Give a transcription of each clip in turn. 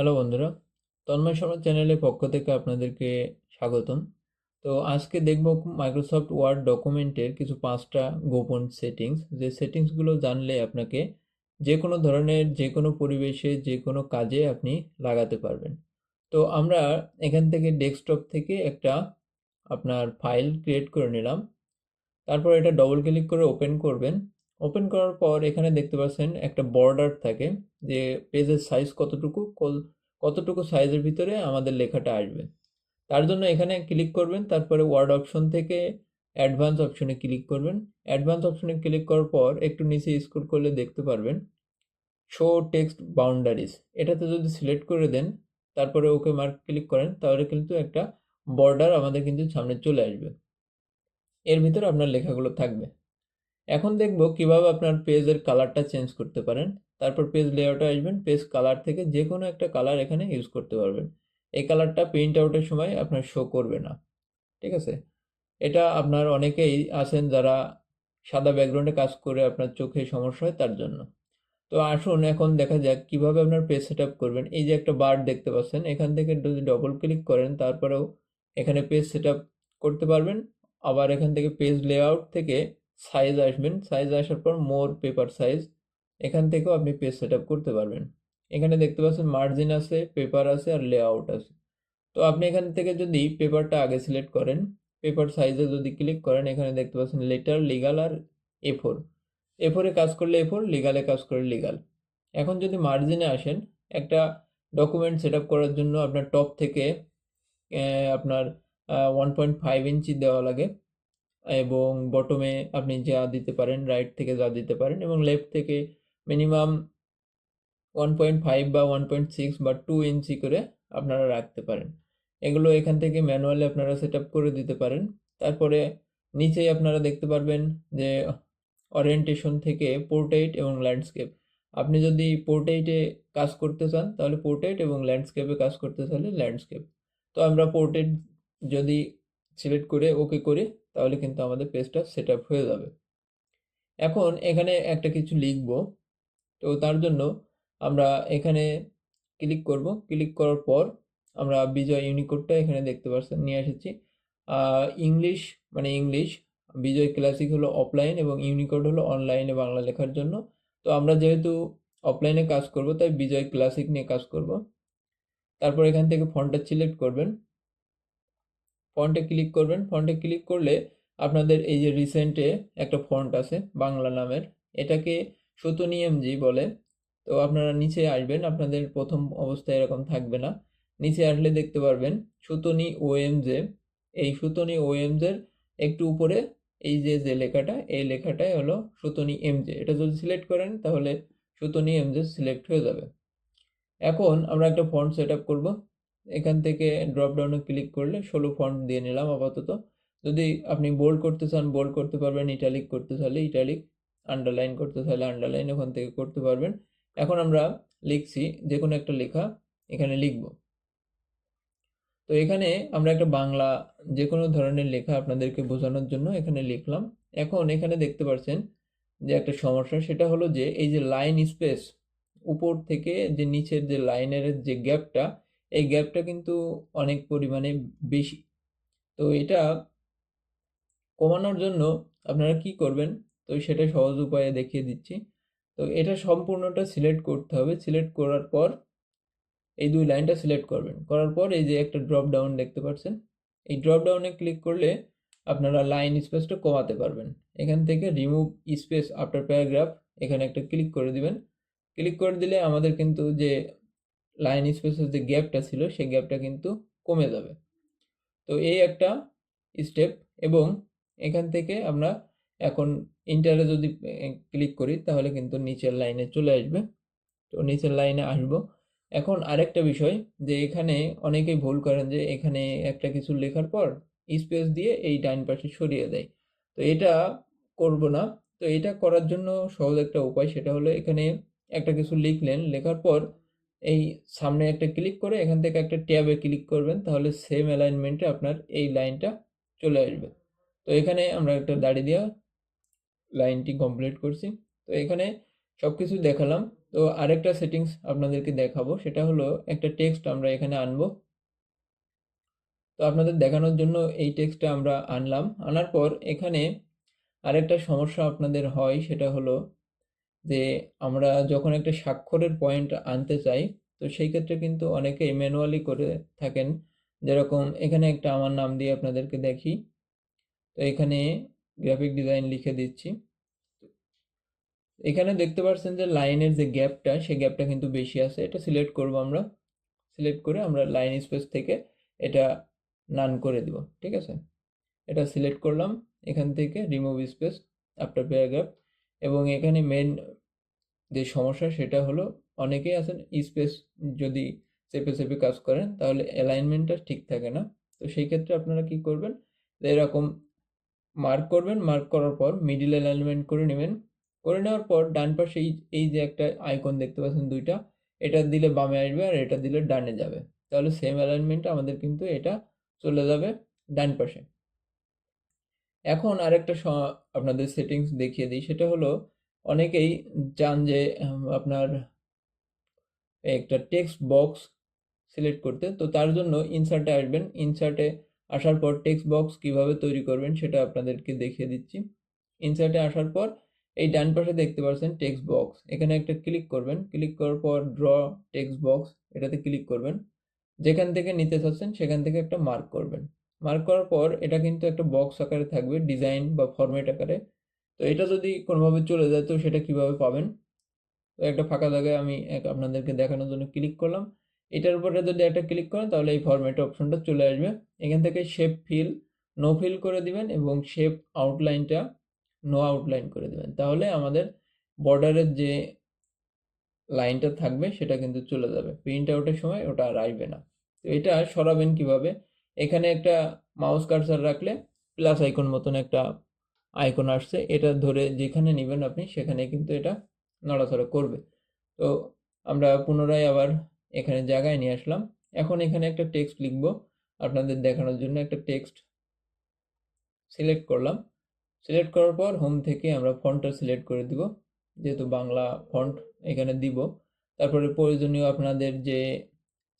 Hello বন্ধুরা, তন্ময় শর্মা চ্যানেলের পক্ষ থেকে আপনাদেরকে স্বাগতম। তো আজকে দেখব মাইক্রোসফট ওয়ার্ড ডকুমেন্টের কিছু পাঁচটা গোপন সেটিংস যে সেটিংসগুলো জানলে আপনাকে যে কোনো ধরনের, যে কোনো পরিবেশে, যে কোনো কাজে আপনি লাগাতে পারবেন। তো আমরা এখান থেকে ডেস্কটপ থেকে একটা আপনার ফাইল ক্রিয়েট করে নিলাম। তারপর এটা ডবল ক্লিক করে ওপেন করবেন। ওপেন করার পর এখানে দেখতে পাচ্ছেন একটা বর্ডার থাকে যে পেজের সাইজ কতটুকু কতটুকু সাইজের ভিতরে আমাদের লেখাটা আসবে। তার জন্য এখানে ক্লিক করবেন, তারপরে ওয়ার্ড অপশন থেকে অ্যাডভান্স অপশনে ক্লিক করবেন। অ্যাডভান্স অপশনে ক্লিক করার পর একটু নিচে স্ক্রল করলে দেখতে পারবেন শো টেক্সট বাউন্ডারিজ এটাতে যদি সিলেক্ট করে দেন, তারপরে ওকে মার্ক ক্লিক করেন, তাহলে কিন্তু একটা বর্ডার আমাদের কিন্তু সামনে চলে আসবে। এর ভিতরে আপনার লেখাগুলো থাকবে। এখন দেখব কীভাবে আপনার পেজের কালারটা চেঞ্জ করতে পারেন। তারপর পেজ লেআউটে আসবেন পেজ কালার থেকে যে কোনো একটা কালার এখানে ইউজ করতে পারবেন। এই কালারটা প্রিন্ট আউটের সময় আপনার শো করবে না। ঠিক আছে? এটা আপনার অনেকেই আছেন যারা সাদা ব্যাকগ্রাউন্ডে কাজ করে আপনার চোখে সমস্যা হয় তার জন্য। তো আসুন এখন দেখা যাক কীভাবে আপনার পেজ সেট করবেন। এই যে একটা বার দেখতে পাচ্ছেন, এখান থেকে যদি ডবল ক্লিক করেন, তারপরেও এখানে পেজ সেট করতে পারবেন। আবার এখান থেকে পেজ লেআউট থেকে সাইজ আসবেন। সাইজ আসার পর মোর পেপার সাইজ এখান থেকেও আপনি পেজ সেট করতে পারবেন। এখানে দেখতে পাচ্ছেন মার্জিন আছে পেপার আছে আর লেআউট আছে। তো আপনি এখান থেকে যদি পেপারটা আগে সিলেক্ট করেন পেপার সাইজে যদি ক্লিক করেন, এখানে দেখতে পাচ্ছেন লেটার লিগাল আর এ ফোর এ ফোরে কাজ করলে এ ফোর লিগালে কাজ করলে লিগাল এখন যদি মার্জিনে আসেন, একটা ডকুমেন্ট সেট করার জন্য আপনার টপ থেকে আপনার ওয়ান পয়েন্ট ফাইভ ইঞ্চি দেওয়া লাগে। এবং বটমে আপনি যা দিতে পারেন রাইট থেকে যা দিতে পারেন এবং লেফট থেকে মিনিমাম ওয়ান পয়েন্ট ফাইভ বা ওয়ান পয়েন্ট সিক্স বা টু ইঞ্চি করে আপনারা রাখতে পারেন। এগুলো এখান থেকে ম্যানুয়ালি আপনারা সেট করে দিতে পারেন। তারপরে নিচেই আপনারা দেখতে পারবেন যে ওরিয়েন্টেশন থেকে পোর্ট্রেট এবং ল্যান্ডস্কেপ আপনি যদি পোর্ট্রেটে কাজ করতে চান, তাহলে পোর্ট্রেট এবং ল্যান্ডস্কেপে কাজ করতে চাইলে ল্যান্ডস্কেপ তো আমরা পোর্ট্রেট যদি সিলেক্ট করে ওকে করি তাহলে কিন্তু আমাদের পেজটা সেট আপ হয়ে যাবে। এখন এখানে একটা কিছু লিখব। তো তার জন্য আমরা এখানে ক্লিক করব। ক্লিক করার পর আমরা বিজয় ইউনিকোডটা এখানে দেখতে পাচ্ছেন নিয়ে এসেছি। ইংলিশ মানে ইংলিশ বিজয় ক্লাসিক হলো অফলাইন এবং ইউনিকোড হলো অনলাইনে বাংলা লেখার জন্য। তো আমরা যেহেতু অফলাইনে কাজ করব, তাই বিজয় ক্লাসিক নিয়ে কাজ করব। তারপর এখান থেকে ফন্টটা সিলেক্ট করবেন। ফন্টে ক্লিক করবেন। ফন্টে ক্লিক করলে আপনাদের এই যে রিসেন্টে একটা ফন্ট আছে, বাংলা নামের। এটাকে সুতনি এমজি বলে। তো আপনারা নিচে আসবেন, আপনাদের প্রথম অবস্থায় এরকম থাকবে না। নিচে আসলে দেখতে পারবেন সুতনি ওএমজে এই সুতনি ওএমজের একটু উপরে এই যে যে লেখাটা, এই লেখাটাই হলো সুতনি এমজে এটা যদি সিলেক্ট করেন, তাহলে সুতনি এমজে সিলেক্ট হয়ে যাবে। এখন আমরা একটা ফন্ট সেট আপ করব। এখান থেকে ড্রপ ডাউনে ক্লিক করলে ষোলো ফন্ট দিয়ে নিলাম আপাতত। যদি আপনি বোল্ড করতে চান বোল্ড করতে পারবেন ইটালিক করতে চাইলে ইটালিক আন্ডারলাইন করতে চাইলে আন্ডারলাইন ওখান থেকে করতে পারবেন। এখন আমরা লিখছি যে কোনো একটা লেখা এখানে লিখব। তো এখানে আমরা একটা বাংলা যে কোনো ধরনের লেখা আপনাদেরকে বোঝানোর জন্য এখানে লিখলাম। এখন এখানে দেখতে পাচ্ছেন যে একটা সমস্যা, সেটা হলো যে এই যে লাইন স্পেস উপর থেকে যে নিচের যে লাইনের যে গ্যাপটা এই গ্যাপটা কিন্তু অনেক পরিমাণে বেশি। তো এটা কমানোর জন্য আপনারা কি করবেন? তো সেটা সহজ উপায়ে দেখিয়ে দিচ্ছি। তো এটা সম্পূর্ণটা সিলেক্ট করতে হবে। সিলেক্ট করার পর এই দুই লাইনটা সিলেক্ট করবেন। করার পর এই যে একটা ড্রপ ডাউন দেখতে পাচ্ছেন? এই ড্রপ ডাউনে ক্লিক করলে আপনারা লাইন স্পেসটা কমাতে পারবেন। এখান থেকে রিমুভ স্পেস আফটার প্যারাগ্রাফ এখানে একটা ক্লিক করে দিবেন। ক্লিক করে দিলে আমাদের কিন্তু যে লাইন স্পেসের যে গ্যাপটা ছিল, সেই গ্যাপটা কিন্তু কমে যাবে। তো এই একটা স্টেপ এবং এখান থেকে আমরা এখন ইন্টারে যদি ক্লিক করি, তাহলে কিন্তু নিচের লাইনে চলে আসবে। তো নিচের লাইনে আসব। এখন আরেকটা বিষয় যে এখানে অনেকেই ভুল করেন যে এখানে একটা কিছু লেখার পর স্পেস দিয়ে এই ডাইন পাশে সরিয়ে দেয়। তো এটা করব না। তো এটা করার জন্য সহজ একটা উপায় সেটা হলো এখানে একটা কিছু লিখলেন, লেখার পর এই সামনে একটা ক্লিক করে এখান থেকে একটা ট্যাবে ক্লিক করবেন, তাহলে সেম অ্যালাইনমেন্টে আপনার এই লাইনটা চলে আসবে। তো এখানে আমরা একটা দাড়ি দেওয়া লাইনটি কমপ্লিট করছি। তো এখানে সব কিছু দেখালাম। তো আরেকটা সেটিংস আপনাদেরকে দেখাবো, সেটা হলো একটা টেক্সট আমরা এখানে আনব। তো আপনাদের দেখানোর জন্য এই টেক্সটটা আমরা আনলাম। আনার পর এখানে আরেকটা সমস্যা আপনাদের হয়, সেটা হলো যে আমরা যখন একটা স্বাক্ষরের পয়েন্ট আনতে চাই, তো সেই ক্ষেত্রে কিন্তু অনেকে ম্যানুয়ালি করে থাকেন। যেরকম এখানে একটা আমার নাম দিয়ে আপনাদেরকে দেখি। তো এখানে গ্রাফিক ডিজাইন লিখে দিচ্ছি। এখানে দেখতে পাচ্ছেন যে লাইনের যে গ্যাপটা সেই গ্যাপটা কিন্তু বেশি আছে। এটা সিলেক্ট করব আমরা। সিলেক্ট করে আমরা লাইন স্পেস থেকে এটা নান করে দিব। ঠিক আছে? এটা সিলেক্ট করলাম। এখান থেকে রিমুভ স্পেস আফটার প্যারাগ্রাফ এবং এখানে মেন যে সমস্যা সেটা হলো অনেকেই আছেন স্পেস যদি চেপে চেপে কাজ করেন তাহলে অ্যালাইনমেন্টটা ঠিক থাকে না। তো সেই ক্ষেত্রে আপনারা কি করবেন? এরকম মার্ক করবেন মার্ক করার পর মিডিল অ্যালাইনমেন্ট করে নেবেন। করে নেওয়ার পর ডান পাশে এই এই যে একটা আইকন দেখতে পাচ্ছেন দুইটা, এটা দিলে বামে আসবে আর এটা দিলে ডানে যাবে। তাহলে সেম অ্যালাইনমেন্টে আমাদের কিন্তু এটা চলে যাবে ডান পাশে। এখন আরেকটা আপনাদের সেটিংস দেখিয়ে দিই। সেটা হলো, অনেকেই চান যে আপনার একটা টেক্সট বক্স সিলেক্ট করতে। তো তার জন্য ইনসার্টে আসবেন। ইনসার্টে আসার পর টেক্সট বক্স কীভাবে তৈরি করবেন সেটা আপনাদেরকে দেখিয়ে দিচ্ছি। ইনসার্টে আসার পর এই ডান পাশে দেখতে পাচ্ছেন টেক্সট বক্স এখানে একটা ক্লিক করবেন। ক্লিক করার পর ড্র টেক্সট বক্স এটাতে ক্লিক করবেন। যেখান থেকে নিতে চাচ্ছেন সেখান থেকে একটা মার্ক করবেন। মার্ক করার পর এটা কিন্তু একটা বক্স আকারে থাকবে ডিজাইন বা ফরম্যাট আকারে। তো এটা যদি কোনোভাবে চলে যায়, তো সেটা কীভাবে পাবেন? তো একটা ফাঁকা জায়গায় আমি এক আপনাদেরকে দেখানোর জন্য ক্লিক করলাম। এটার উপরে যদি একটা ক্লিক করেন, তাহলে এই ফরম্যাট অপশনটা চলে আসবে। এখান থেকে শেপ ফিল নো ফিল করে দিবেন এবং শেপ আউটলাইনটা নো আউটলাইন করে দেবেন। তাহলে আমাদের বর্ডারের যে লাইনটা থাকবে, সেটা কিন্তু চলে যাবে। প্রিন্ট আউটের সময় ওটা আর আসবে না। তো এটা সরাবেন কীভাবে? এখানে একটা মাউস কার্সার রাখলে প্লাস আইকন মতন একটা আইকন আসছে। এটা ধরে যেখানে নেবেন আপনি, সেখানে কিন্তু এটা নড়াচড়া করবে। তো আমরা পুনরায় আবার এখানে জায়গায় নিয়ে আসলাম। এখন এখানে একটা টেক্সট লিখব। আপনাদের দেখানোর জন্য একটা টেক্সট সিলেক্ট করলাম। সিলেক্ট করার পর হোম থেকে আমরা ফন্টটা সিলেক্ট করে দিব। যেহেতু বাংলা ফন্ট এখানে দিব। তারপরে প্রয়োজনীয় আপনাদের যে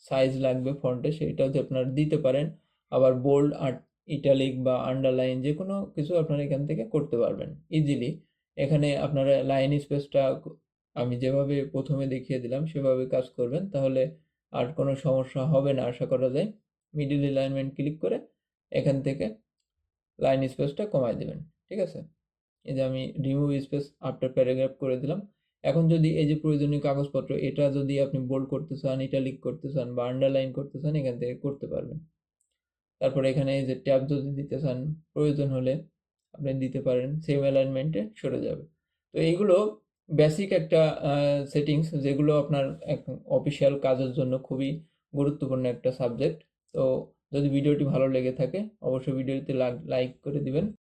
সাইজ লাগবে ফন্টে যে আপনারা দিতে পারেন। আবার বোল্ড আর ইটালিক বা আন্ডারলাইন যে কোনো কিছু আপনারা এখান থেকে করতে পারবেন ইজিলি এখানে আপনারা লাইন স্পেসটা আমি যেভাবে প্রথমে দেখিয়ে দিলাম, সেভাবে কাজ করবেন, তাহলে আর কোনো সমস্যা হবে না, আশা করা যায়। মিডিল অ্যালাইনমেন্ট ক্লিক করে এখান থেকে লাইন স্পেসটা কমায় দেবেন, ঠিক আছে? এই যে আমি রিমুভ স্পেস আফটার প্যারাগ্রাফ করে দিলাম। এখন যদি এই যে প্রয়োজনীয় কাগজপত্র, এটা যদি আপনি বোল্ড করতে চান ইটালিক করতে চান বা আন্ডারলাইন করতে চান, এখান থেকে করতে পারবেন। তারপরে এখানে এই যে ট্যাব যদি দিতে চান, প্রয়োজন হলে আপনি দিতে পারেন সেম অ্যালাইনমেন্টে সরে যাবে। তো এইগুলো বেসিক একটা সেটিংস যেগুলো আপনার অফিসিয়াল কাজের জন্য খুবই গুরুত্বপূর্ণ একটা সাবজেক্ট তো যদি ভিডিওটি ভালো লেগে থাকে, অবশ্যই ভিডিওটিতে লাইক করে দিবেন।